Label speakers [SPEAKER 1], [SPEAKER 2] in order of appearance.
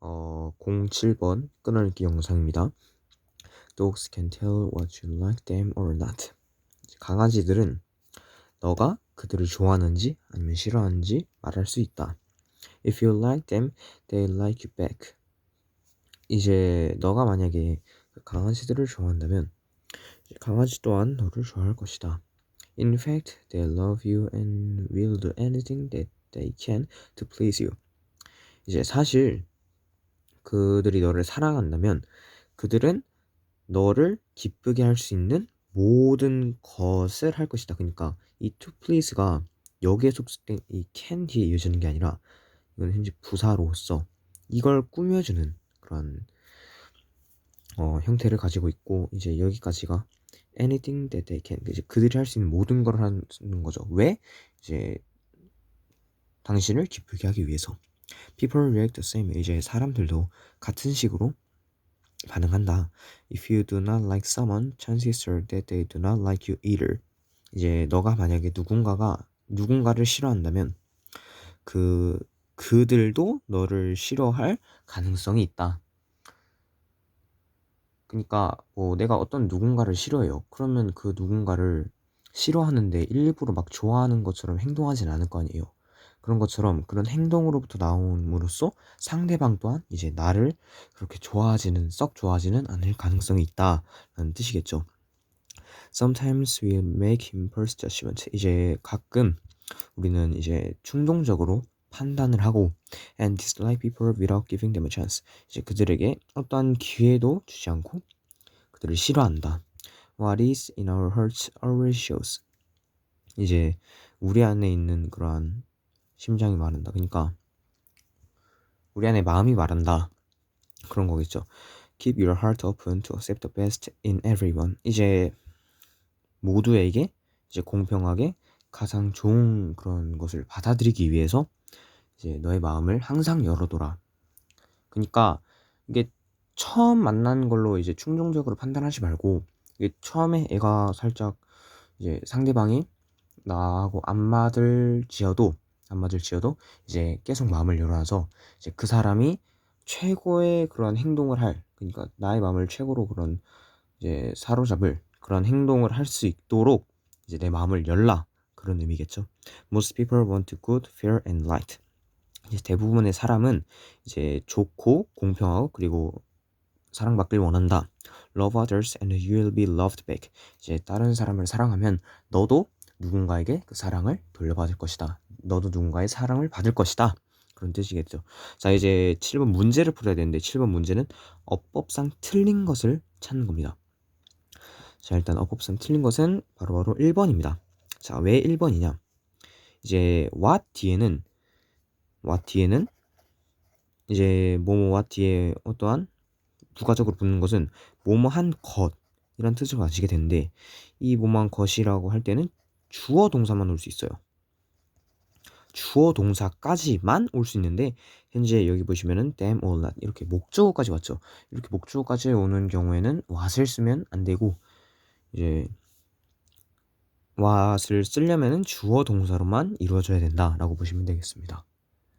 [SPEAKER 1] 어, 07번 끊어읽기 영상입니다. Dogs can tell what you like them or not. 강아지들은 너가 그들을 좋아하는지 아니면 싫어하는지 말할 수 있다. If you like them, they like you back. 이제 너가 만약에 그 강아지들을 좋아한다면 강아지 또한 너를 좋아할 것이다. In fact, they love you and will do anything that they can to please you. 이제 사실 그들이 너를 사랑한다면 그들은 너를 기쁘게 할 수 있는 모든 것을 할 것이다. 그러니까 이 to please가 여기에 속된 이 can 뒤에 이어지는 게 아니라 이건 현재 부사로서 이걸 꾸며주는 그런 어, 형태를 가지고 있고 이제 여기까지가 anything that they can 이제 그들이 할 수 있는 모든 걸 하는 거죠. 왜? 이제 당신을 기쁘게 하기 위해서. People react the same. 이제 사람들도 같은 식으로 반응한다. If you do not like someone, chances are that they do not like you either. 이제 너가 만약에 누군가가 누군가를 싫어한다면 그 그들도 너를 싫어할 가능성이 있다. 그러니까 뭐 내가 어떤 누군가를 싫어해요. 그러면 그 누군가를 싫어하는데 일부러 막 좋아하는 것처럼 행동하진 않을 거 아니에요. 그런 것처럼 그런 행동으로부터 나옴으로써 상대방 또한 이제 나를 그렇게 좋아하지는 썩 좋아하지는 않을 가능성이 있다라는 뜻이겠죠. Sometimes we make impulse judgment. 이제 가끔 우리는 이제 충동적으로 판단을 하고 and dislike people without giving them a chance. 이제 그들에게 어떠한 기회도 주지 않고 그들을 싫어한다. What is in our hearts always shows. 이제 우리 안에 있는 그러한 심장이 말한다. 그러니까 우리 안에 마음이 말한다. 그런 거겠죠. Keep your heart open to accept the best in everyone. 이제 모두에게 이제 공평하게 가장 좋은 그런 것을 받아들이기 위해서 이제 너의 마음을 항상 열어둬라. 그러니까 이게 처음 만난 걸로 이제 충동적으로 판단하지 말고 이게 처음에 애가 살짝 이제 상대방이 나하고 안 맞을지어도 안 맞을지어도 이제 계속 마음을 열어놔서 이제 그 사람이 최고의 그런 행동을 할 그러니까 나의 마음을 최고로 그런 이제 사로잡을 그런 행동을 할 수 있도록 이제 내 마음을 열라 그런 의미겠죠. Most people want good, fair and light. 이제 대부분의 사람은 이제 좋고 공평하고 그리고 사랑받길 원한다. Love others and you will be loved back. 이제 다른 사람을 사랑하면 너도 누군가에게 그 사랑을 돌려받을 것이다. 너도 누군가의 사랑을 받을 것이다. 그런 뜻이겠죠. 자, 이제 7번 문제를 풀어야 되는데 7번 문제는 어법상 틀린 것을 찾는 겁니다. 자, 일단 어법상 틀린 것은 바로바로 바로 1번입니다. 자, 왜 1번이냐? 이제 what 뒤에는 what 뒤에는 이제 뭐뭐와 뒤에 어떠한 부가적으로 붙는 것은 뭐뭐한 것이란 뜻을 가지게 되는데 이 뭐뭐한 것이라고 할 때는 주어 동사만 올 수 있어요. 주어 동사까지만 올 수 있는데 현재 여기 보시면은 them or not 이렇게 목적어까지 왔죠. 이렇게 목적어까지 오는 경우에는 what을 쓰면 안 되고 이제 what을 쓰려면은 주어 동사로만 이루어져야 된다라고 보시면 되겠습니다.